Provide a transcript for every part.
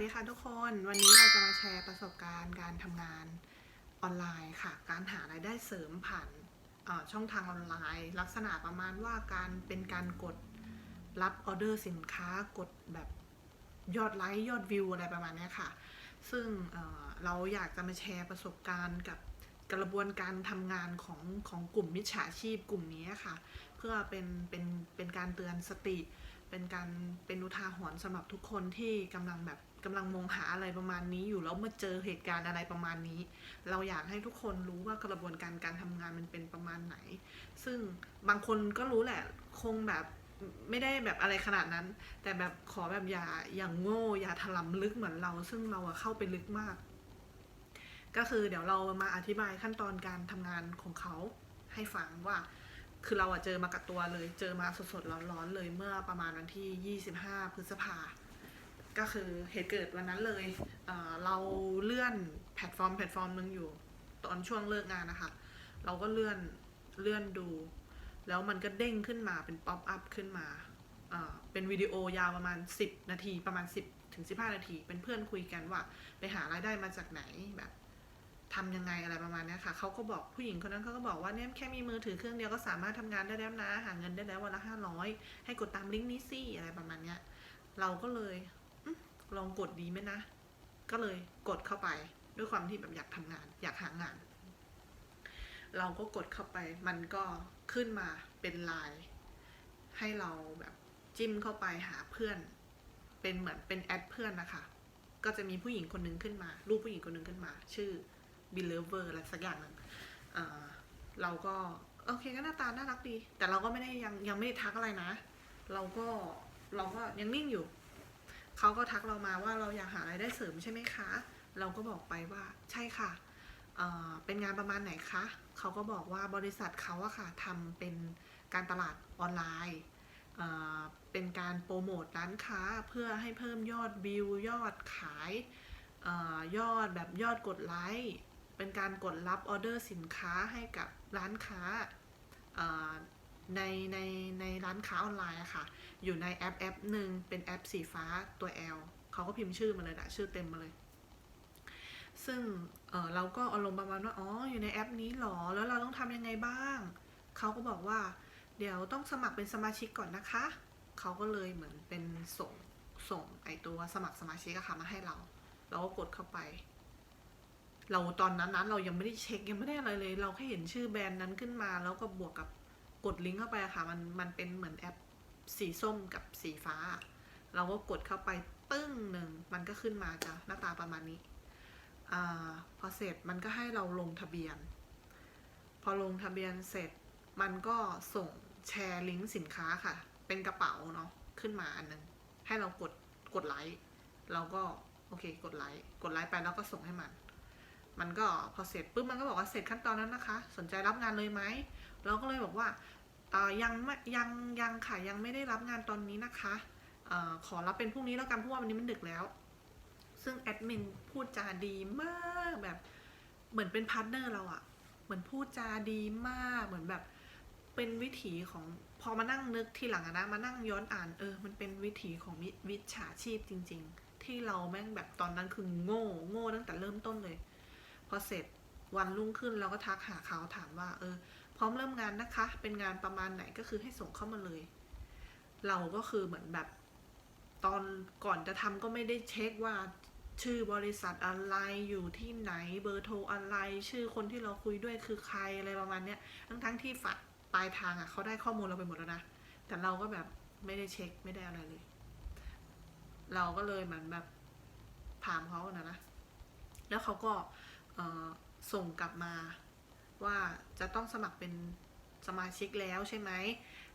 ดีค่ะทุกคนวันนี้เราจะมาแชร์ประสบการณ์การทำงานออนไลน์ค่ะ การหารายได้เสริมผ่านช่องทางออนไลน์ ลักษณะประมาณว่าการเป็นการกดรับออเดอร์สินค้ากดแบบยอดไลค์ยอดวิวอะไรประมาณนี้ค่ะ ซึ่งเเราอยากจะมาแชร์ประสบการณ์กับกระบวนการทำงานของของกลุ่มมิจฉาชีพกลุ่มนี้ค่ะ เพื่อเป็นเป็นเป็นการเตือนสติเป็นการเป็นอุทาหรณ์สำหรับทุกคนที่กำลังแบบ กำลังมองหาอะไรประมาณนี้อยู่แล้วมาเจอเหตุการณ์อะไรประมาณนี้ เราอยากให้ทุกคนรู้ว่ากระบวนการการทำงานมันเป็นประมาณไหน ซึ่งบางคนก็รู้แหละคงแบบไม่ได้แบบอะไรขนาดนั้น แต่แบบขอแบบอย่าอย่างโง่อย่าถลำลึกเหมือนเรา ซึ่งเราอะเข้าไปลึกมาก ก็คือเดี๋ยวเรามาอธิบายขั้นตอนการทำงานของเขาให้ฟังว่า คือเราอะเจอมากับตัวเลย เจอมาสดๆร้อนๆเลยเมื่อประมาณวันที่ 25 พฤษภา ก็คือเหตุเกิดวันนั้นเลยเเราเลื่อนแพลตฟอร์มแพลตฟอร์มหนึ่งอยู่ ตอนช่วงเลิกงานนะคะ เราก็เลื่อนเลื่อนดู แล้วมันก็เด้งขึ้นมาเป็นป๊อปอัพขึ้นมาเเป็นวิดีโอยาวประมาณ 10 นาทีประมาณ 10ถึง15 นาที เป็นเพื่อนคุยกันว่าไปหารายได้มาจากไหนแบบทำยังไงอะไรประมาณนี้ค่ะเขาก็บอกผู้หญิงคนนั้นเขาก็บอกว่าเนี่ยแค่มีมือถือเครื่องเดียวก็สามารถทำงานได้แล้วนะ หาเงินได้แล้ววันละห้าร้อยให้กดตามลิงก์นี้สิอะไรประมาณเนี้ย เราก็เลย ลองกดดีไหมนะ ก็เลยกดเข้าไปด้วยความที่แบบอยากทำงาน อยากหางาน เราก็กดเข้าไป มันก็ขึ้นมาเป็นไลน์ให้เราแบบจิ้มเข้าไปหาเพื่อน เป็นเหมือนเป็นแอดเพื่อนนะคะ ก็จะมีผู้หญิงคนหนึ่งขึ้นมา รูปผู้หญิงคนหนึ่งขึ้นมา ชื่อ b e l o v e r อะไรสักอย่างหนึ่งเอ่อเราก็โอเคก็หน้าตาน่ารักดี แต่เราก็ไม่ได้ยังยังไม่ได้ทักอะไรนะ เราก็เราก็ยังนิ่งอยู่ เขาก็ทักเรามาว่าเราอยากหารายได้เสริมใช่ไหมคะ เราก็บอกไปว่าใช่ค่ะเเป็นงานประมาณไหนคะเขาก็บอกว่าบริษัทเขาอะค่ะทำเป็นการตลาดออนไลน์เเป็นการโปรโมทร้านค้าเพื่อให้เพิ่มยอดวิวยอดขายออยอดแบบยอดกดไลค์เป็นการกดรับออเดอร์สินค้าให้กับร้านค้า ในในในร้านค้าออนไลน์อะค่ะ อยู่ในแอปแอปหนึ่งเป็นแอปสีฟ้าตัว L เขาก็พิมพ์ชื่อมาเลยนะชื่อเต็มมาเลย ซึ่งเออเราก็อารมณ์ประมาณว่า อ๋อ อยู่ในแอปนี้หรอ แล้วเราต้องทำยังไงบ้าง เขาก็บอกว่า เดี๋ยวต้องสมัครเป็นสมาชิกก่อนนะคะ เขาก็เลยเหมือนเป็นส่งส่งไอตัวสมัครสมาชิกอะค่ะมาให้เรา เราก็กดเข้าไป เราตอนนั้นนั้นเรายังไม่ได้เช็คยังไม่ได้อะไรเลย เราแค่เห็นชื่อแบรนด์นั้นขึ้นมา แล้วก็บวกกับ กดลิงก์เข้าไปค่ะ มันมันเป็นเหมือนแอปสีส้มกับสีฟ้า เราก็กดเข้าไปตึ้งหนึ่งมันก็ขึ้นมาจ้ะหน้าตาประมาณนี้อพอเสร็จมันก็ให้เราลงทะเบียน พอลงทะเบียนเสร็จมันก็ส่งแชร์ลิงก์สินค้าค่ะ เป็นกระเป๋าเนาะขึ้นมาอันหนึง ให้เรากดกดไลค์เราก็โอเคกดไลค์กดไลค์ไปแล้วก็ส่งให้มัน มันก็พอเสร็จปุ๊บมันก็บอกว่าเสร็จขั้นตอนนั้นนะคะ สนใจรับงานเลยไหม เราก็เลยบอกว่าอ่อยังยังยังค่ะยังไม่ได้รับงานตอนนี้นะคะอขอรับเป็นพรุ่งนี้แล้วกันเพราะว่าวันนี้มันดึกแล้ว ซึ่งแอดมินพูดจาดีมากแบบเหมือนเป็นพาร์ทเนอร์เราอะเหมือนพูดจาดีมากเหมือนแบบเป็นวิถีของพอมานั่งนึกทีหลังอะนะมานั่งย้อนอ่านเออมันเป็นวิถีของวิชาชีพจริง ๆ ที่เราแม่งแบบตอนนั้นคือโง่โง่ตั้งแต่เริ่มต้นเลย พอเสร็จวันรุ่งขึ้นเราก็ทักหาเขาถามว่า เออ ร้อมเริ่มงานนะคะ เป็นงานประมาณไหนก็คือให้ส่งเข้ามาเลย เราก็คือเหมือนแบบตอนก่อนจะทำก็ไม่ได้เช็คว่าชื่อบริษัทอะไรอยู่ที่ไหนเบอร์โทรอะไร ชื่อคนที่เราคุยด้วยคือใครอะไรประมาณเนี้ยทั้งทั้งๆที่ฝักปลายทางอะเขาได้ข้อมูลเราไปหมดแล้วนะแต่เราก็แบบไม่ได้เช็คไม่ได้อะไรเลย เราก็เลยเหมือนแบบถามเขานะนะแล้วเขาก็เอ่อส่งกลับมา ว่าจะต้องสมัครเป็นสมาชิกแล้วใช่ไหม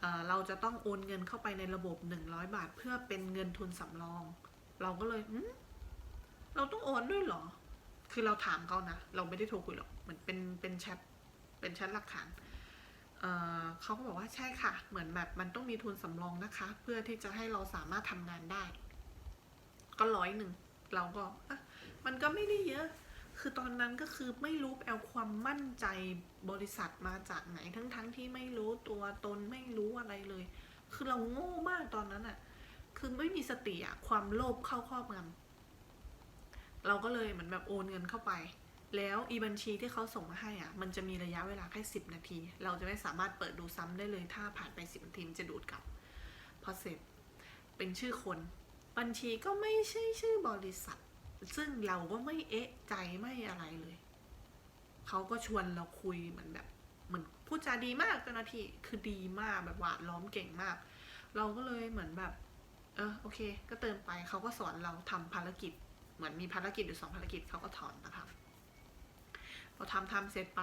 เเราจะต้องโอนเงินเข้าไปในระบบ 100 บาท เพื่อเป็นเงินทุนสำรอง เราก็เลยอืมเราต้องโอนด้วยเหรอ คือเราถามเขานะ เราไม่ได้โทรคุยหรอกเหมือนเป็นเป็นแชทเป็นแชทหลักฐานเเขาก็บอกว่าใช่ค่ะ เหมือนแบบมันต้องมีทุนสำรองนะคะ เพื่อที่จะให้เราสามารถทำงานได้ ก็ร้อยหนึ่งเราก็อะมันก็ไม่ได้เยอะ คือตอนนั้นก็คือไม่รู้ไปเอาความมั่นใจบริษัทมาจากไหนทั้งๆทที่ไม่รู้ตัวตนไม่รู้อะไรเลย คือเราโง่มากตอนนั้นอะคือไม่มีสติอะความโลภเข้าครอบงำเราก็เลยเหมือนแบบโอนเงินเข้าไป แล้วอีบัญชีที่เขาส่งมาให้อะ มันจะมีระยะเวลาแค่สิบนาที เราจะไม่สามารถเปิดดูซ้ำได้เลยถ้าผ่านไปสิบนาทีมันจะดูดกลับ พอเสร็จเป็นชื่อคน บัญชีก็ไม่ใช่ชื่อบริษัท ซึ่งเราก็ไม่เอ๊ะใจไม่อะไรเลย เขาก็ชวนเราคุยเหมือนแบบเหมือนพูดจาดีมากเจ้าหน้าที่คือดีมากแบบหวานล้อมเก่งมาก เราก็เลยเหมือนแบบ เออโอเค ก็เติมไปเขาก็สอนเราทำภารกิจ เหมือนมีภารกิจอยู่สองภารกิจเขาก็ถอนนะคะพอทำทำเสร็จไป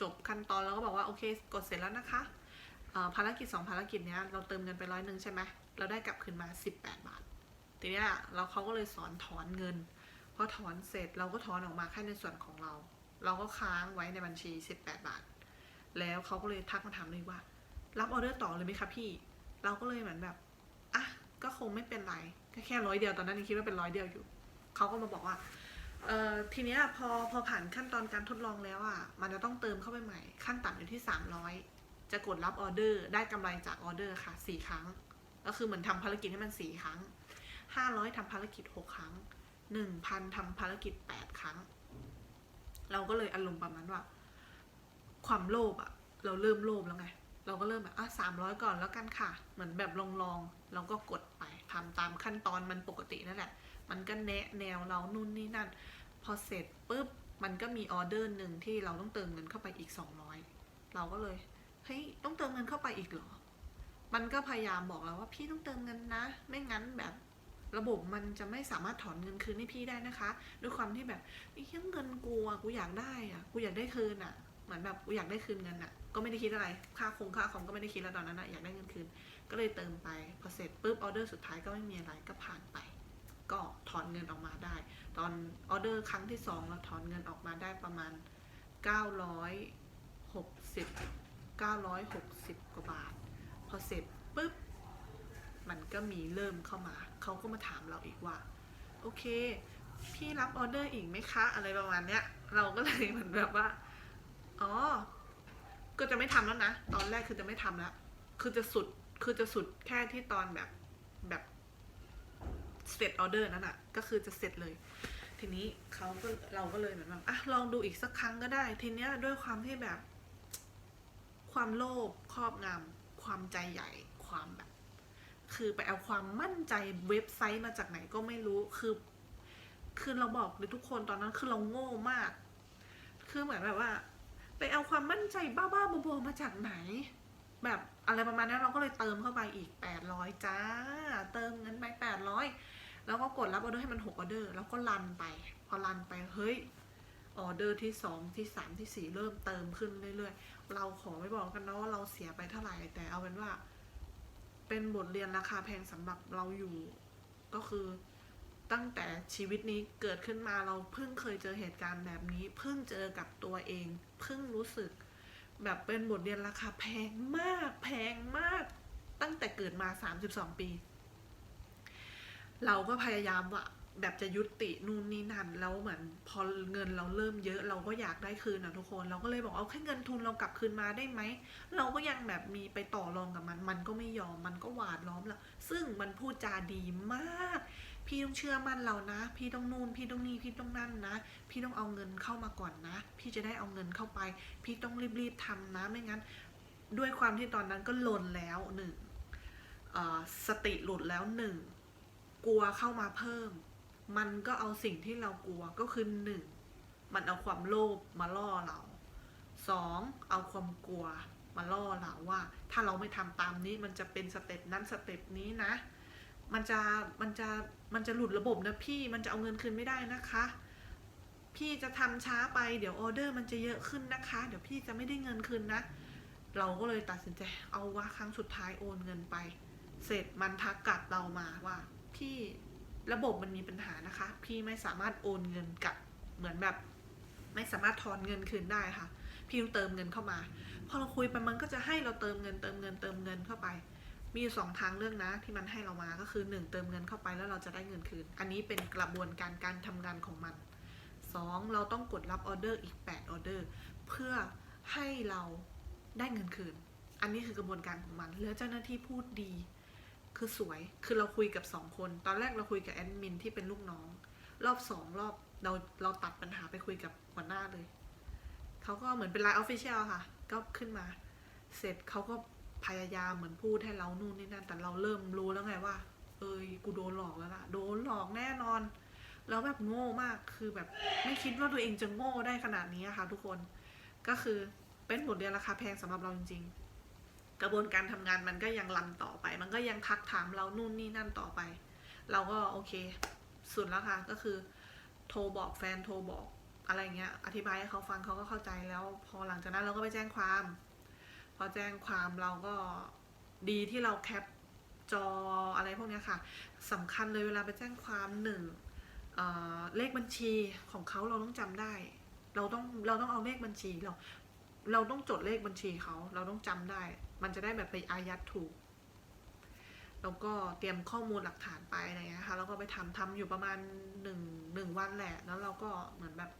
จบขั้นตอนแล้วก็บอกว่าโอเค กดเสร็จแล้วนะคะภารกิจสองภารกิจเนี้ยเราเติมเงินไปร้อยหนึ่งใช่ไหมเราได้กลับคืนมา 18 บาท ทีเนี้ยเราเขาก็เลยสอนถอนเงิน พอถอนเสร็จเราก็ถอนออกมาแค่ในส่วนของเรา เราก็ค้างไว้ในบัญชี 18 บาท แล้วเขาก็เลยทักมาถามเลยว่า รับออเดอร์ต่อเลยไหมคะพี่ เราก็เลยเหมือนแบบอะก็คงไม่เป็นไรก็แค่ร้อยเดียวตอนนั้นยังคิดว่าเป็นร้อยเดียวอยู่เขาก็มาบอกว่าเอ่อทีเนี้ยพอพอผ่านขั้นตอนการทดลองแล้วอะมันจะต้องเติมเข้าไปใหม่ ขั้นต่ำอยู่ที่สามร้อยจะกดรับออเดอร์ได้กำไรจากออเดอร์ค่ะสี่ครั้ง ก็คือเหมือนทำภารกิจให้มันสี่ครั้งห้าร้อยทำภารกิจหกครั้ง หนึ่งพันทำภารกิจแปดครั้ง เราก็เลยอารมณ์ประมาณว่า ความโลภอะเราเริ่มโลภแล้วไง เราก็เริ่มแบบอะสามร้อยก่อนแล้วกันค่ะ เหมือนแบบลองลองๆเราก็กดไปทำตามขั้นตอนมันปกตินั่นแหละ มันก็แนะแนวเรานู่นนี่นั่น พอเสร็จปุ๊บมันก็มีออเดอร์หนึ่งที่เราต้องเติมเงินเข้าไปอีกสองร้อยเราก็เลยเฮ้ยต้องเติมเงินเข้าไปอีกเหรอ มันก็พยายามบอกเราว่าพี่ต้องเติมเงินนะ ไม่งั้นแบบ ระบบมันจะไม่สามารถถอนเงินคืนให้พี่ได้นะคะ ด้วยความที่แบบไอ้เหี้ยเงินกูอะกูอยากได้อะกูอยากได้คืนอะเหมือนแบบกูอยากได้คืนเงินอะ ก็ไม่ได้คิดอะไรค่าคงค่าคอมก็ไม่ได้คิดแล้วตอนนั้นอะอยากได้เงินคืน ก็เลยเติมไปพอเสร็จปุ๊บออเดอร์สุดท้ายก็ไม่มีอะไรก็ผ่านไป ก็ถอนเงินออกมาได้ ตอนออเดอร์ครั้งที่สองเราถอนเงินออกมาได้ประมาณ 960 960กว่าบาท พอเสร็จปุ๊บ มันก็มีเริ่มเข้ามา เขาก็มาถามเราอีกว่า โอเค พี่รับออเดอร์อีกไหมคะ อะไรประมาณเนี้ย เราก็เลยเหมือนแบบว่า อ๋อ ก็จะไม่ทำแล้วนะ ตอนแรกคือจะไม่ทำแล้ว คือจะสุด คือจะสุดแค่ที่ตอนแบบ แบบเสร็จออเดอร์นั่นอะก็คือจะเสร็จเลย ทีนี้เขาก็เราก็เลยเหมือนแบบอะลองดูอีกสักครั้งก็ได้ ทีเนี้ยด้วยความที่แบบ ความโลภครอบงำความใจใหญ่ ความแบบ คือไปเอาความมั่นใจเว็บไซต์มาจากไหนก็ไม่รู้คือ คือเราบอกเลยทุกคนตอนนั้นคือเราโง่มาก คือเหมือนแบบว่า ไปเอาความมั่นใจบ้าๆบอๆมาจากไหน แบบอะไรประมาณนั้นเราก็เลยเติมเข้าไปอีกแปดร้อยจ้า เติมเงินไปแปดร้อยแล้วก็กดรับออเดอร์ให้มันหกออเดอร์แล้วก็รันไป พอรันไปเฮ้ยออเดอร์ที่สองที่สามที่สี่เริ่มเติมขึ้นเรื่อยๆ เราขอไม่บอกกันนะว่าเราเสียไปเท่าไหร่แต่เอาเป็นว่า เป็นบทเรียนราคาแพงสำหรับเราอยู่ ก็คือตั้งแต่ชีวิตนี้เกิดขึ้นมาเราเพิ่งเคยเจอเหตุการณ์แบบนี้ เพิ่งเจอกับตัวเอง เพิ่งรู้สึก แบบเป็นบทเรียนราคาแพงมาก แพงมาก ตั้งแต่เกิดมา 32 ปี เราก็พยายามว่า แบบจะยุตินู่นนี่นั่นแล้วเหมือนพอเงินเราเริ่มเยอะเราก็อยากได้คืนนะทุกคน เราก็เลยบอกเอาแค่เงินทุนเรากลับคืนมาได้ไหม เราก็ยังแบบมีไปต่อรองกับมัน มันก็ไม่ยอมมันก็หวาดล้อมเราซึ่งมันพูดจาดีมาก พี่ต้องเชื่อมั่นเรานะ พี่ต้องนู่น พี่ต้องนี่พี่ต้องนั่นนะ พี่ต้องเอาเงินเข้ามาก่อนนะ พี่จะได้เอาเงินเข้าไป พี่ต้องรีบๆทำนะไม่งั้น ด้วยความที่ตอนนั้นก็ลนแล้วหนึ่งสติหลุดแล้วหนึ่งกลัวเข้ามาเพิ่ม มันก็เอาสิ่งที่เรากลัวก็คือหนึ่งมันเอาความโลภมาล่อเราสองเอาความกลัวมาล่อเราว่า ถ้าเราไม่ทำตามนี้มันจะเป็นสเต็ปนั้นสเต็ปนี้นะ มันจะมันจะมันจะหลุดระบบนะพี่มันจะเอาเงินคืนไม่ได้นะคะ พี่จะทำช้าไปเดี๋ยวออเดอร์มันจะเยอะขึ้นนะคะ เดี๋ยวพี่จะไม่ได้เงินคืนนะ เราก็เลยตัดสินใจเอาว่าครั้งสุดท้ายโอนเงินไป เสร็จมันทักกลับเรามาว่าพี่ ระบบมันมีปัญหานะคะ พี่ไม่สามารถโอนเงินกลับเหมือนแบบ ไม่สามารถถอนเงินคืนได้ค่ะ พี่ต้องเติมเงินเข้ามา พอเราคุยไปมันก็จะให้เราเติมเงินเติมเงินเติมเงินเข้าไป มีอยู่สองทางเลือกนะที่มันให้เรามาก็คือหนึ่งเติมเงินเข้าไปแล้วเราจะได้เงินคืน อันนี้เป็นกระบวนการการทำงานของมันสองเราต้องกดรับออเดอร์อีกแปดออเดอร์เพื่อให้เราได้เงินคืน อันนี้คือกระบวนการของมัน แล้วเจ้าหน้าที่พูดดี คือสวย คือเราคุยกับสองคน ตอนแรกเราคุยกับแอดมินที่เป็นลูกน้อง รอบสองรอบเราเราตัดปัญหาไปคุยกับหัวหน้าเลย เขาก็เหมือนเป็นไลน์ออฟฟิเชียลค่ะ ก็ขึ้นมา เสร็จเขาก็พยายามเหมือนพูดให้เรานู่นนี่นั่น แต่เราเริ่มรู้แล้วไงว่า เอ้ย กูโดนหลอกแล้วล่ะ โดนหลอกแน่นอน แล้วแบบโง่มาก คือแบบไม่คิดว่าตัวเองจะโง่ได้ขนาดนี้ค่ะ ทุกคน ก็คือเป็นบทเรียนราคาแพงสำหรับเราจริง ๆ กระบวนการทำงานมันก็ยังรันต่อไป มันก็ยังทักถามเรานู่นนี่นั่นต่อไป เราก็โอเค สุดแล้วค่ะก็คือ โทรบอกแฟนโทรบอกอะไรเงี้ยอธิบายให้เขาฟังเขาก็เข้าใจแล้ว พอหลังจากนั้นเราก็ไปแจ้งความ พอแจ้งความเราก็ดีที่เราแคปจออะไรพวกนี้ค่ะสำคัญเลยเวลาไปแจ้งความหนึ่งเเลขบัญชีของเขาเราต้องจำได้ เราต้องเราต้องเอาเลขบัญชีเรา เราต้องจดเลขบัญชีเขา เราต้องจำได้ มันจะได้แบบไปอายัดถูก แล้วก็เตรียมข้อมูลหลักฐานไปอะไรเงี้ยค่ะ แล้วก็ไปทำทำอยู่ประมาณหนึ่งหนึ่งวันแหละ แล้วเราก็เหมือนแบบ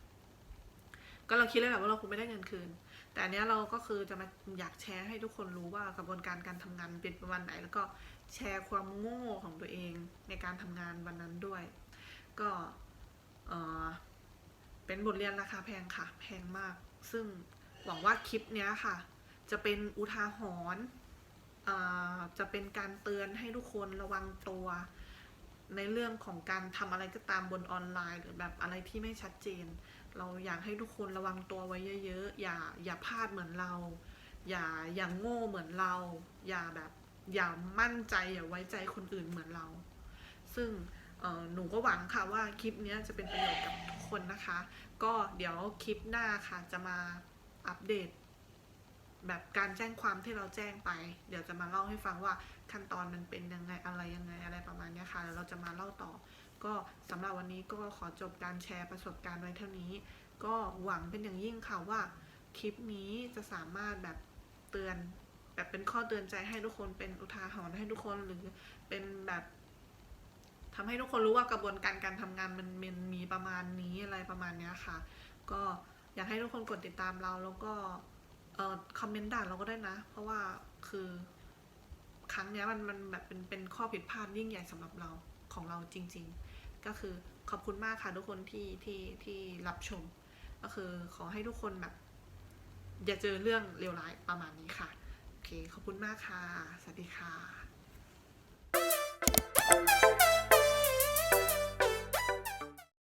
ก็เราคิดเลยแบบว่าเราคงไม่ได้เงินคืน แต่อันเนี้ยเราก็คือจะมาอยากแชร์ให้ทุกคนรู้ว่ากระบวนการการทำงานเป็นประมาณไหน แล้วก็แชร์ความโง่ของตัวเองในการทำงานวันนั้นด้วย ก็เออเป็นบทเรียนราคาแพงค่ะ แพงมาก ซึ่ง หวังว่าคลิปเนี้ยค่ะ จะเป็นอุทาหรณ์จะเป็นการเตือนให้ทุกคนระวังตัว ในเรื่องของการทำอะไรก็ตามบนออนไลน์ หรือแบบอะไรที่ไม่ชัดเจน เราอยากให้ทุกคนระวังตัวไว้เยอะๆ อย่าอย่าพลาดเหมือนเรา อย่าอย่าโง่เหมือนเรา อย่าแบบอย่ามั่นใจอย่าไว้ใจคนอื่นเหมือนเรา ซึ่งหนูก็หวังค่ะว่าคลิปนี้จะเป็นประโยชน์กับทุกคนนะคะ ก็เดี๋ยวคลิปหน้าค่ะจะมา อัปเดต แบบการแจ้งความที่เราแจ้งไป เดี๋ยวจะมาเล่าให้ฟังว่าขั้นตอนมันเป็นยังไงอะไรยังไงอะไรประมาณนี้ค่ะแล้วเราจะมาเล่าต่อ ก็สำหรับวันนี้ก็ขอจบการแชร์ประสบการณ์ไว้เท่านี้ ก็หวังเป็นอย่างยิ่งค่ะว่าคลิปนี้จะสามารถแบบเตือนแบบเป็นข้อเตือนใจให้ทุกคนเป็นอุทาหรณ์ให้ทุกคนหรือเป็นแบบทำให้ทุกคนรู้ว่ากระบวนการการทำงานมันมนมีประมาณนี้อะไรประมาณนี้ค่ะ ก็ อยากให้ทุกคนกดติดตามเราแล้วก็เอ่อคอมเมนต์ด่าเราก็ได้นะ เพราะว่าคือครั้งนี้มันมันแบบเป็นเป็นข้อผิดพลาดยิ่งใหญ่สำหรับเราของเราจริง ๆ ก็คือขอบคุณมากค่ะทุกคนที่ที่ที่รับชม ก็คือขอให้ทุกคนแบบ อย่าเจอเรื่องเลวร้ายประมาณนี้ค่ะโอเคขอบคุณมากค่ะ สวัสดีค่ะ